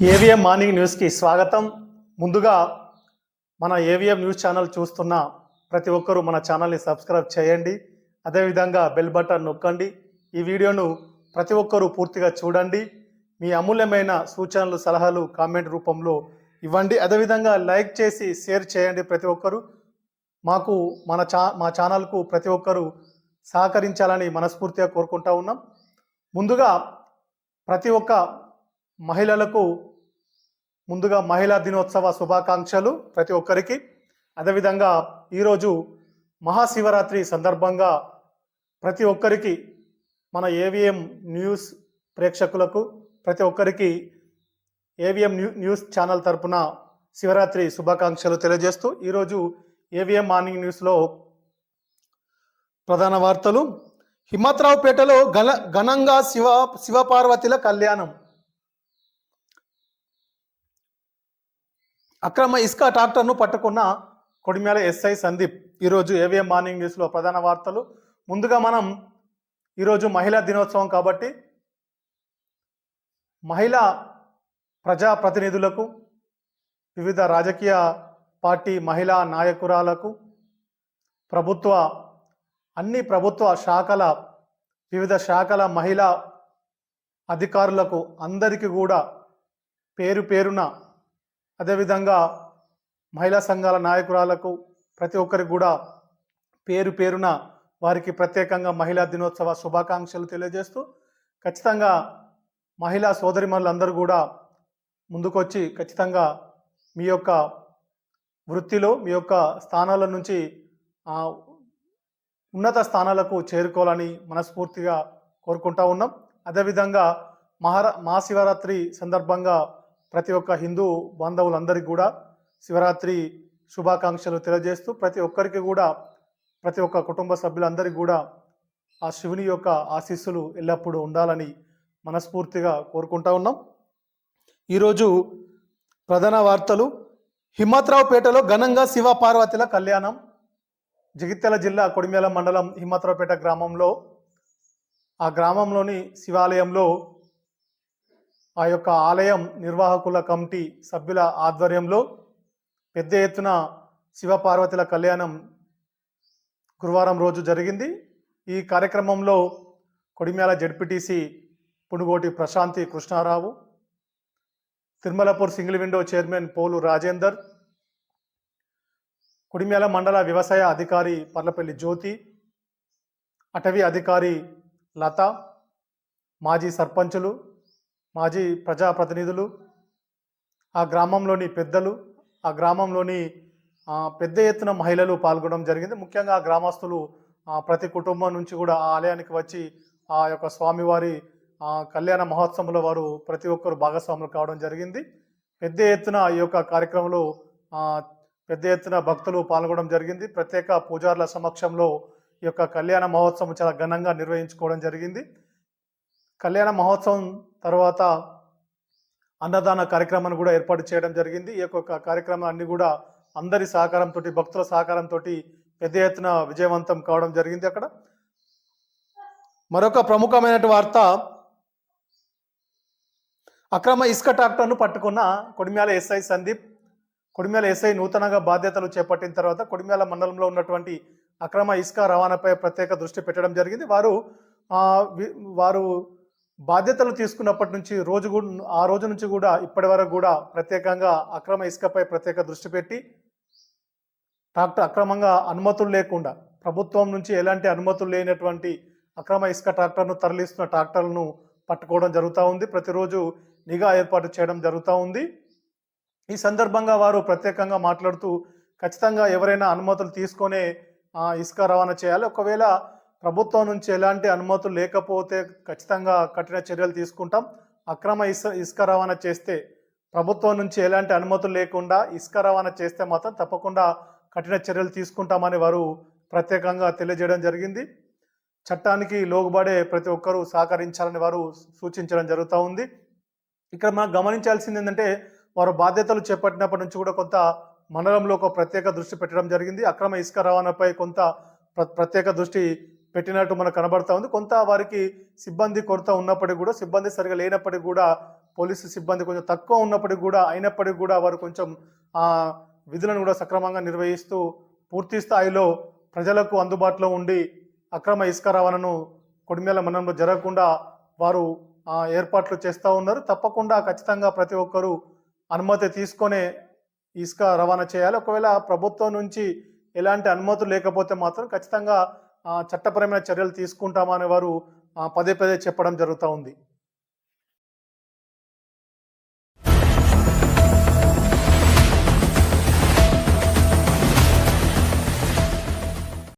AVM morning న్యూస్కి స్వాగతం. ముందుగా మన ఏవిఎం న్యూస్ ఛానల్ చూస్తున్న ప్రతి ఒక్కరూ మన ఛానల్ని సబ్స్క్రైబ్ చేయండి. అదేవిధంగా బెల్ బటన్ నొక్కండి. ఈ వీడియోను ప్రతి ఒక్కరూ పూర్తిగా చూడండి. మీ అమూల్యమైన సూచనలు సలహాలు కామెంట్ రూపంలో ఇవ్వండి. అదేవిధంగా లైక్ చేసి షేర్ చేయండి ప్రతి ఒక్కరూ. మాకు మన చా మా ఛానల్కు ప్రతి ఒక్కరూ సహకరించాలని మనస్ఫూర్తిగా కోరుకుంటా ఉన్నాం. ముందుగా ప్రతి ఒక్క మహిళలకు ముందుగా మహిళా దినోత్సవ శుభాకాంక్షలు ప్రతి ఒక్కరికి. అదేవిధంగా ఈరోజు మహాశివరాత్రి సందర్భంగా ప్రతి ఒక్కరికి మన ఏవిఎం న్యూస్ ప్రేక్షకులకు ప్రతి ఒక్కరికి ఏవిఎం న్యూ న్యూస్ ఛానల్ తరపున శివరాత్రి శుభాకాంక్షలు తెలియజేస్తూ ఈరోజు ఏవిఎం మార్నింగ్ న్యూస్లో ప్రధాన వార్తలు. హిమ్మత్రావుపేటలో ఘన ఘనంగా శివ శివపార్వతిల కళ్యాణం. అక్రమ ఇసుక ట్రాక్టర్ను పట్టుకున్న కొడిమేల ఎస్ఐ సందీప్. ఈరోజు ఏవిఎం మార్నింగ్ న్యూస్లో ప్రధాన వార్తలు? ముందుగా మనం ఈరోజు మహిళా దినోత్సవం కాబట్టి మహిళా ప్రజాప్రతినిధులకు వివిధ రాజకీయ పార్టీ మహిళా నాయకురాలకు ప్రభుత్వ అన్ని ప్రభుత్వ శాఖల వివిధ శాఖల మహిళా అధికారులకు అందరికీ కూడా పేరు పేరున అదేవిధంగా మహిళా సంఘాల నాయకురాలకు ప్రతి ఒక్కరికి కూడా పేరు పేరున వారికి ప్రత్యేకంగా మహిళా దినోత్సవ శుభాకాంక్షలు తెలియజేస్తూ ఖచ్చితంగా మహిళా సోదరిమణులందరూ కూడా ముందుకొచ్చి ఖచ్చితంగా మీ యొక్క వృత్తిలో మీ యొక్క స్థానాల నుంచి ఉన్నత స్థానాలకు చేరుకోవాలని మనస్ఫూర్తిగా కోరుకుంటా ఉన్నాం. అదేవిధంగా మహారా మహాశివరాత్రి సందర్భంగా ప్రతి ఒక్క హిందూ బాంధవులందరికీ కూడా శివరాత్రి శుభాకాంక్షలు తెలియజేస్తూ ప్రతి ఒక్కరికి కూడా ప్రతి ఒక్క కుటుంబ సభ్యులందరికీ కూడా ఆ శివుని యొక్క ఆశీస్సులు ఎల్లప్పుడూ ఉండాలని మనస్ఫూర్తిగా కోరుకుంటా ఉన్నాం. ఈరోజు ప్రధాన వార్తలు హిమ్మత్రావుపేటలో ఘనంగా శివ పార్వతిల కళ్యాణం జగిత్యాల జిల్లా కొడిమేల మండలం హిమ్మత్రావుపేట గ్రామంలో ఆ గ్రామంలోని శివాలయంలో ఆ యొక్క ఆలయం నిర్వాహకుల కమిటీ సభ్యుల ఆధ్వర్యంలో పెద్ద ఎత్తున శివపార్వతుల కళ్యాణం గురువారం రోజు జరిగింది. ఈ కార్యక్రమంలో Kodimyala ZPTC Punugoti Prashanthi Krishnarao Tirumalapur single window chairman Polu Rajender Kudimyala మండల వ్యవసాయ అధికారి పర్లపల్లి జ్యోతి అటవీ అధికారి లత మాజీ సర్పంచులు మాజీ ప్రజాప్రతినిధులు ఆ గ్రామంలోని పెద్దలు ఆ గ్రామంలోని పెద్ద ఎత్తున మహిళలు పాల్గొనడం జరిగింది. ముఖ్యంగా ఆ గ్రామస్తులు ప్రతి కుటుంబం నుంచి కూడా ఆ ఆలయానికి వచ్చి ఆ యొక్క స్వామివారి కళ్యాణ మహోత్సవంలో వారు ప్రతి ఒక్కరు భాగస్వాములు కావడం జరిగింది. పెద్ద ఎత్తున ఈ యొక్క కార్యక్రమంలో పెద్ద ఎత్తున భక్తులు పాల్గొనడం జరిగింది. ప్రత్యేక పూజారుల సమక్షంలో ఈ యొక్క కళ్యాణ మహోత్సవం చాలా ఘనంగా నిర్వహించుకోవడం జరిగింది. కళ్యాణ మహోత్సవం తర్వాత అన్నదాన కార్యక్రమాన్ని కూడా ఏర్పాటు చేయడం జరిగింది. ఈ యొక్క కార్యక్రమం అన్ని కూడా అందరి సహకారంతో భక్తుల సహకారంతో పెద్ద ఎత్తున విజయవంతం కావడం జరిగింది అక్కడ. మరొక ప్రముఖమైన వార్త అక్రమ ఇసుక ట్రాక్టర్ను పట్టుకున్న కొడిమ్యాల ఎస్ఐ సందీప్. కొడిమ్యాల ఎస్ఐ నూతనంగా బాధ్యతలు చేపట్టిన తర్వాత కొడిమ్యాల మండలంలో ఉన్నటువంటి అక్రమ ఇసుక రవాణాపై ప్రత్యేక దృష్టి పెట్టడం జరిగింది. వారు వారు బాధ్యతలు తీసుకున్నప్పటి నుంచి రోజు కూడా ఆ రోజు నుంచి కూడా ఇప్పటి వరకు కూడా ప్రత్యేకంగా అక్రమ ఇసుకపై ప్రత్యేక దృష్టి పెట్టి ట్రాక్టర్ అక్రమంగా అనుమతులు లేకుండా ప్రభుత్వం నుంచి ఎలాంటి అనుమతులు లేనటువంటి అక్రమ ఇసుక ట్రాక్టర్ను తరలిస్తున్న ట్రాక్టర్లను పట్టుకోవడం జరుగుతూ ఉంది. ప్రతిరోజు నిఘా ఏర్పాటు చేయడం జరుగుతూ ఉంది. ఈ సందర్భంగా వారు ప్రత్యేకంగా మాట్లాడుతూ ఖచ్చితంగా ఎవరైనా అనుమతులు తీసుకొనే ఇసుక రవాణా చేయాలి. ఒకవేళ ప్రభుత్వం నుంచి ఎలాంటి అనుమతులు లేకపోతే ఖచ్చితంగా కఠిన చర్యలు తీసుకుంటాం. అక్రమ ఇసు ఇసుక రవాణా చేస్తే ప్రభుత్వం నుంచి ఎలాంటి అనుమతులు లేకుండా ఇసుక రవాణా చేస్తే మాత్రం తప్పకుండా కఠిన చర్యలు తీసుకుంటామని వారు ప్రత్యేకంగా తెలియజేయడం జరిగింది. చట్టానికి లోగుబడే ప్రతి ఒక్కరూ సహకరించాలని వారు సూచించడం జరుగుతూ ఉంది. ఇక్కడ మనం గమనించాల్సింది ఏంటంటే వారు బాధ్యతలు చేపట్టినప్పటి నుంచి కూడా కొంత మండలంలో ఒక ప్రత్యేక దృష్టి పెట్టడం జరిగింది. అక్రమ ఇసుక రవాణాపై కొంత ప్ర- ప్రత్యేక దృష్టి పెట్టినట్టు మనకు కనబడతా ఉంది. కొంత వారికి సిబ్బంది కొరత ఉన్నప్పటికీ కూడా సిబ్బంది సరిగా లేనప్పటికీ కూడా పోలీసు సిబ్బంది కొంచెం తక్కువ ఉన్నప్పటికీ కూడా అయినప్పటికీ కూడా వారు కొంచెం ఆ విధులను కూడా సక్రమంగా నిర్వహిస్తూ పూర్తి స్థాయిలో ప్రజలకు అందుబాటులో ఉండి అక్రమ ఇసుక రవాణాను కొడిమేల మండలంలో జరగకుండా వారు ఆ, ఏర్పాట్లు చేస్తూ ఉన్నారు. తప్పకుండా ఖచ్చితంగా ప్రతి ఒక్కరూ అనుమతి తీసుకొనే ఇసుక రవాణా చేయాలి. ఒకవేళ ప్రభుత్వం నుంచి ఎలాంటి అనుమతులు లేకపోతే మాత్రం ఖచ్చితంగా చట్టపరమైన చర్యలు తీసుకుంటామని వారు పదే పదే చెప్పడం జరుగుతూ ఉంది.